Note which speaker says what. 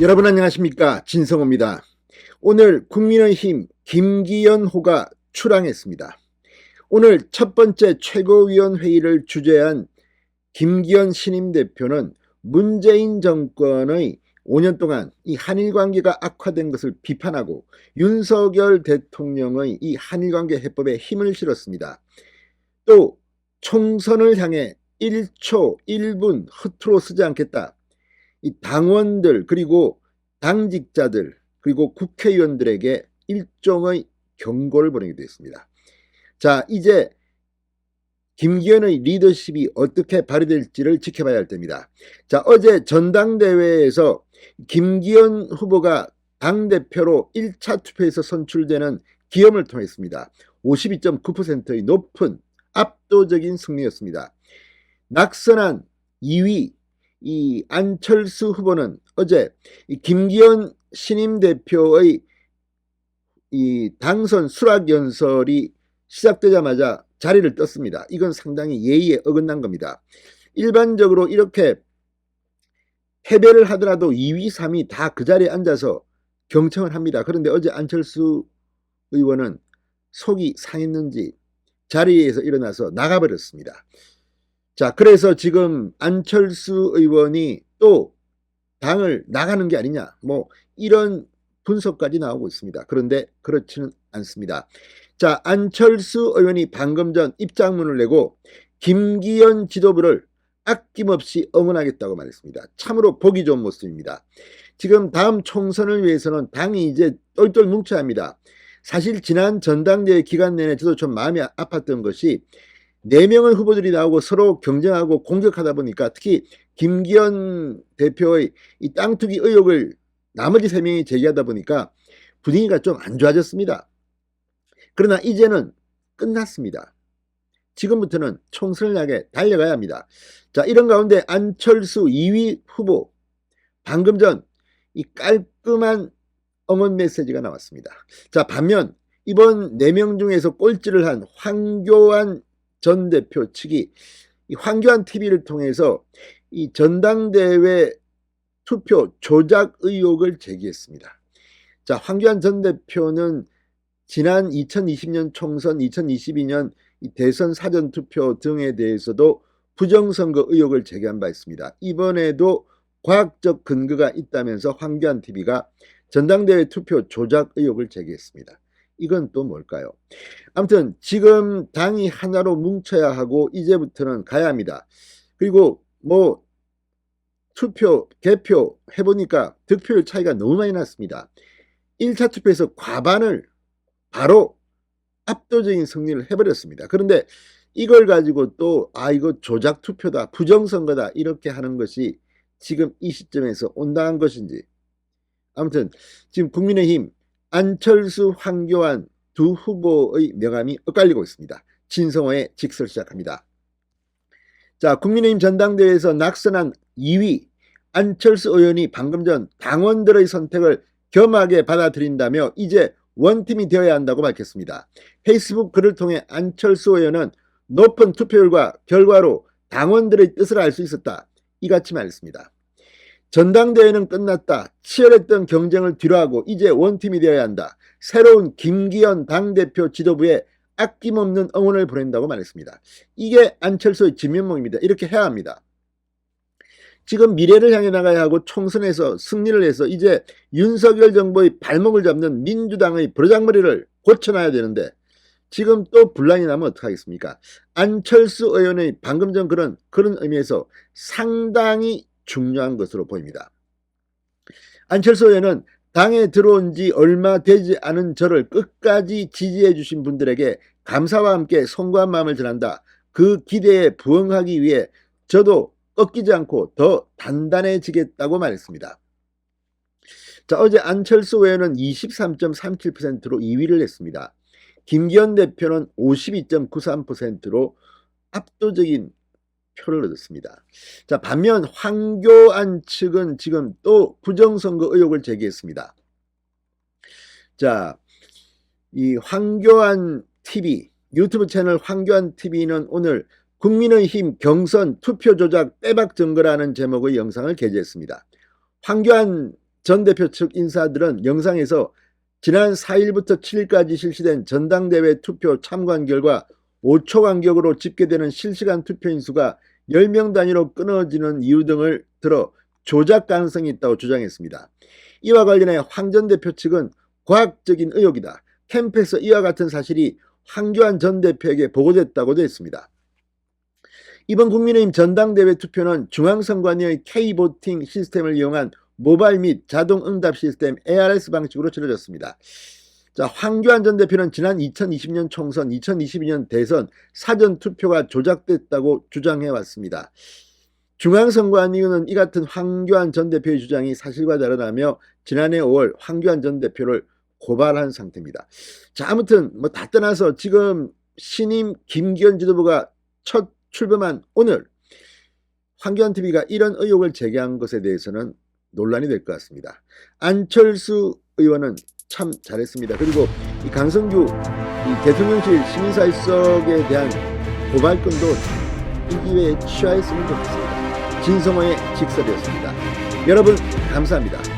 Speaker 1: 여러분 안녕하십니까 진성호입니다. 오늘 국민의힘 김기현 호가 출항했습니다. 오늘 첫 번째 최고위원회의를 주재한 김기현 신임 대표는 문재인 정권의 5년 동안 이 한일 관계가 악화된 것을 비판하고 윤석열 대통령의 이 한일 관계 해법에 힘을 실었습니다. 또 총선을 향해 1초 1분 허투루 쓰지 않겠다. 이 당원들 그리고 당직자들 그리고 국회의원들에게 일종의 경고를 보내기도 했습니다. 자 이제 김기현의 리더십이 어떻게 발휘될지를 지켜봐야 할 때입니다. 자 어제 전당대회에서 김기현 후보가 당대표로 1차 투표에서 선출되는 기염을 통했습니다. 52.9%의 높은 압도적인 승리였습니다. 낙선한 2위 이 안철수 후보는 어제 이 김기현 신임 대표의 이 당선 수락 연설이 시작되자마자 자리를 떴습니다. 이건 상당히 예의에 어긋난 겁니다. 일반적으로 이렇게 패배를 하더라도 2위, 3위 다 그 자리에 앉아서 경청을 합니다. 그런데 어제 안철수 의원은 속이 상했는지 자리에서 일어나서 나가버렸습니다. 자, 그래서 지금 안철수 의원이 또 당을 나가는 게 아니냐, 뭐, 이런 분석까지 나오고 있습니다. 그런데 그렇지는 않습니다. 자, 안철수 의원이 방금 전 입장문을 내고 김기현 지도부를 아낌없이 응원하겠다고 말했습니다. 참으로 보기 좋은 모습입니다. 지금 다음 총선을 위해서는 당이 이제 똘똘 뭉쳐야 합니다. 사실 지난 전당대회 기간 내내 저도 좀 마음이 아팠던 것이 네 명의 후보들이 나오고 서로 경쟁하고 공격하다 보니까 특히 김기현 대표의 이 땅 투기 의혹을 나머지 세 명이 제기하다 보니까 분위기가 좀 안 좋아졌습니다. 그러나 이제는 끝났습니다. 지금부터는 향해 달려가야 합니다. 자, 이런 가운데 안철수 2위 후보 방금 전 이 깔끔한 응원 메시지가 나왔습니다. 자, 반면 이번 4명 중에서 꼴찌를 한 황교안 전 대표 측이 이 황교안 TV를 통해서 이 전당대회 투표 조작 의혹을 제기했습니다. 자, 황교안 전 대표는 지난 2020년 총선, 2022년 대선 사전 투표 등에 대해서도 부정선거 의혹을 제기한 바 있습니다. 이번에도 과학적 근거가 있다면서 황교안 TV가 전당대회 투표 조작 의혹을 제기했습니다. 이건 또 뭘까요? 아무튼 지금 당이 하나로 뭉쳐야 하고 이제부터는 가야 합니다. 그리고 뭐 투표, 개표 해보니까 득표율 차이가 너무 많이 났습니다. 1차 투표에서 과반을 바로 압도적인 승리를 해버렸습니다. 그런데 이걸 가지고 또, 아, 이거 조작 투표다, 부정선거다, 이렇게 하는 것이 지금 이 시점에서 온당한 것인지. 아무튼, 지금 국민의힘, 안철수, 황교안 두 후보의 명함이 엇갈리고 있습니다. 진성호의 직설 시작합니다. 자, 국민의힘 전당대회에서 낙선한 2위 안철수 의원이 방금 전 당원들의 선택을 겸하게 받아들인다며 이제 원팀이 되어야 한다고 밝혔습니다. 페이스북 글을 통해 안철수 의원은 높은 투표율과 결과로 당원들의 뜻을 알 수 있었다. 이같이 말했습니다. 전당대회는 끝났다. 치열했던 경쟁을 뒤로하고 이제 원팀이 되어야 한다. 새로운 김기현 당대표 지도부에 아낌없는 응원을 보낸다고 말했습니다. 이게 안철수의 진면목입니다. 이렇게 해야 합니다. 지금 미래를 향해 나가야 하고 총선에서 승리를 해서 이제 윤석열 정부의 발목을 잡는 민주당의 버장머리를 고쳐놔야 되는데 지금 또 분란이 나면 어떡하겠습니까? 안철수 의원의 방금 전 그런 그런 의미에서 상당히 중요한 것으로 보입니다. 안철수 의원은 당에 들어온 지 얼마 되지 않은 저를 끝까지 지지해 주신 분들에게 감사와 함께 송구한 마음을 전한다. 그 기대에 부응하기 위해 저도 꺾이지 않고 더 단단해지겠다고 말했습니다. 자, 어제 안철수 의원은 23.37%로 2위를 했습니다. 김기현 대표는 52.93%로 압도적인 표를 얻었습니다. 자, 반면 황교안 측은 지금 또 부정선거 의혹을 제기했습니다. 자, 이 황교안 TV, 유튜브 채널 황교안 TV는 오늘 국민의힘 경선 투표 조작 빼박 증거라는 제목의 영상을 게재했습니다. 황교안 전 대표 측 인사들은 영상에서 지난 4일부터 7일까지 실시된 전당대회 투표 참관 결과 5초 간격으로 집계되는 실시간 투표인 수가 10명 단위로 끊어지는 이유 등을 들어 조작 가능성이 있다고 주장했습니다. 이와 관련해 황전 대표 측은 과학적인 의혹이다. 캠프에서 이와 같은 사실이 황교안 전 대표에게 보고됐다고도 했습니다. 이번 국민의힘 전당대회 투표는 중앙선관위의 K보팅 시스템을 이용한 모바일 및 자동 응답 시스템 ARS 방식으로 치러졌습니다. 자, 황교안 전 대표는 지난 2020년 총선, 2022년 대선 사전 투표가 조작됐다고 주장해 왔습니다. 중앙선관위는 이 같은 황교안 전 대표의 주장이 사실과 다르다며 지난해 5월 황교안 전 대표를 고발한 상태입니다. 자, 아무튼 뭐 다 떠나서 지금 신임 김기현 지도부가 첫 출범한 오늘 황교안 TV가 이런 의혹을 제기한 것에 대해서는 논란이 될 것 같습니다. 안철수 의원은 참 잘했습니다. 그리고 이 강성규 이 대통령실 시민사회석에 대한 고발건도 이 기회에 취하했으면 좋겠습니다. 진성호의 직설이었습니다. 여러분 감사합니다.